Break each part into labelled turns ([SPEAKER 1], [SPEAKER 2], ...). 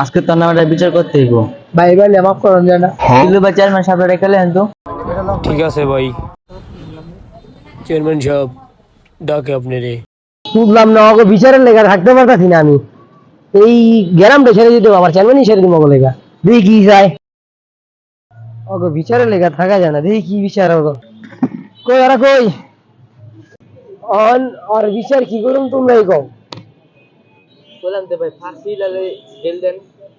[SPEAKER 1] আজকে তোর নামে একটা বিচার করতে হইব।
[SPEAKER 2] ভাই এবার মাফ করেন যায় না
[SPEAKER 1] দিলু ভাই চেয়ারম্যান সাহেব রেখে লেন তো।
[SPEAKER 3] ঠিক আছে ভাই। চেয়ারম্যান সাহেব ডাকে আপনি রে
[SPEAKER 2] বুঝলাম না ওকে বিচারের লেখা থাকতে পারতাছি না আমি। এই গ্রামটা ছেড়ে দিতে আমার চেয়ারম্যানই ছেড়ে দিব লেখা দেখি কি যায়। ওকে বিচারের লেখা থাকা যায় না দেখি কি বিচার ওকে কই ওরা কই? অন আর বিচার কি করুন তোমরাই কও।
[SPEAKER 1] বললাম তো ভাই ফাঁসি লাগে জেল দেন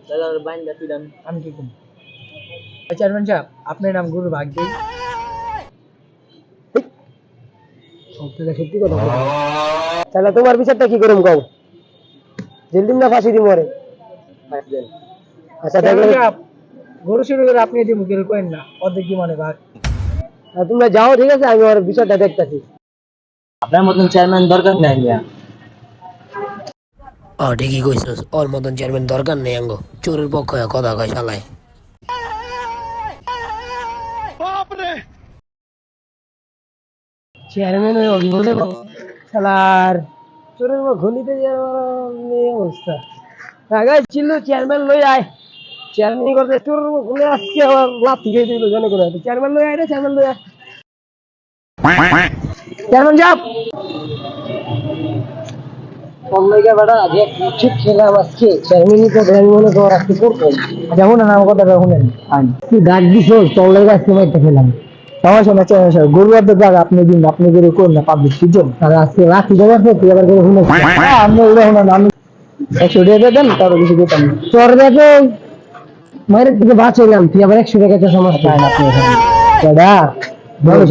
[SPEAKER 1] তাহলে বাইন দাতি দেন
[SPEAKER 2] আমি কি করব চেয়ারম্যান সাহেব আপনার নাম গুরু ভাগ দেই সত্যি কথা। তাহলে তোমার বিচারটা কি করুম কও জেল দিম না ফাঁসি দিম ওরে আচ্ছা দেখলে
[SPEAKER 4] গরু শুরু করে আপনি যদি মুখের না অর্ধেক কি মানে ভাগ
[SPEAKER 2] আর তোমরা যাও ঠিক আছে আমি ওর বিচারটা দেখতাছি
[SPEAKER 1] আপনার মতন চেয়ারম্যান দরকার নাই
[SPEAKER 3] ও ঠিকই কইছস ওর মতন চেয়ারম্যান দরকার নেই আঙ্গো। চোরের পক্ষ হয়ে কথা কয় শালায়।
[SPEAKER 2] চেয়ারম্যান ওই অভিযোগে শালার চোরের এই অবস্থা। আগে ছিল চেয়ারম্যান লই আয়। চেয়ারম্যান করতে চোরের মা ঘুরে আজকে আবার লাভ থেকে দিল জানে করে চেয়ারম্যান লই আয় রে চেয়ারম্যান লই আয়। চেয়ারম্যান যাব কমলাইকা বেটা আজ এক খেলাম আজকে চেয়ারম্যানই তো আমি মনে কর আজকে করব যেমন না আমার কথাটা শুনেন। তুই ডাক দিছ তলাই আজকে মাইতে খেলাম সমস্যা না সমস্যা গরু আর তো আপনি দিন আপনি করে কোন না পাবলিক বুঝছেন আর আজকে রাখি জায়গা তুই আবার করে শুনে আপনি ওগুলো শুনেন আমি একশো টাকা দেন কারও কিছু দিতাম না। তোর দেখে মায়ের থেকে বাঁচাইলাম তুই আবার একশো টাকা সমস্যা হয় না আপনি দাদা ভালো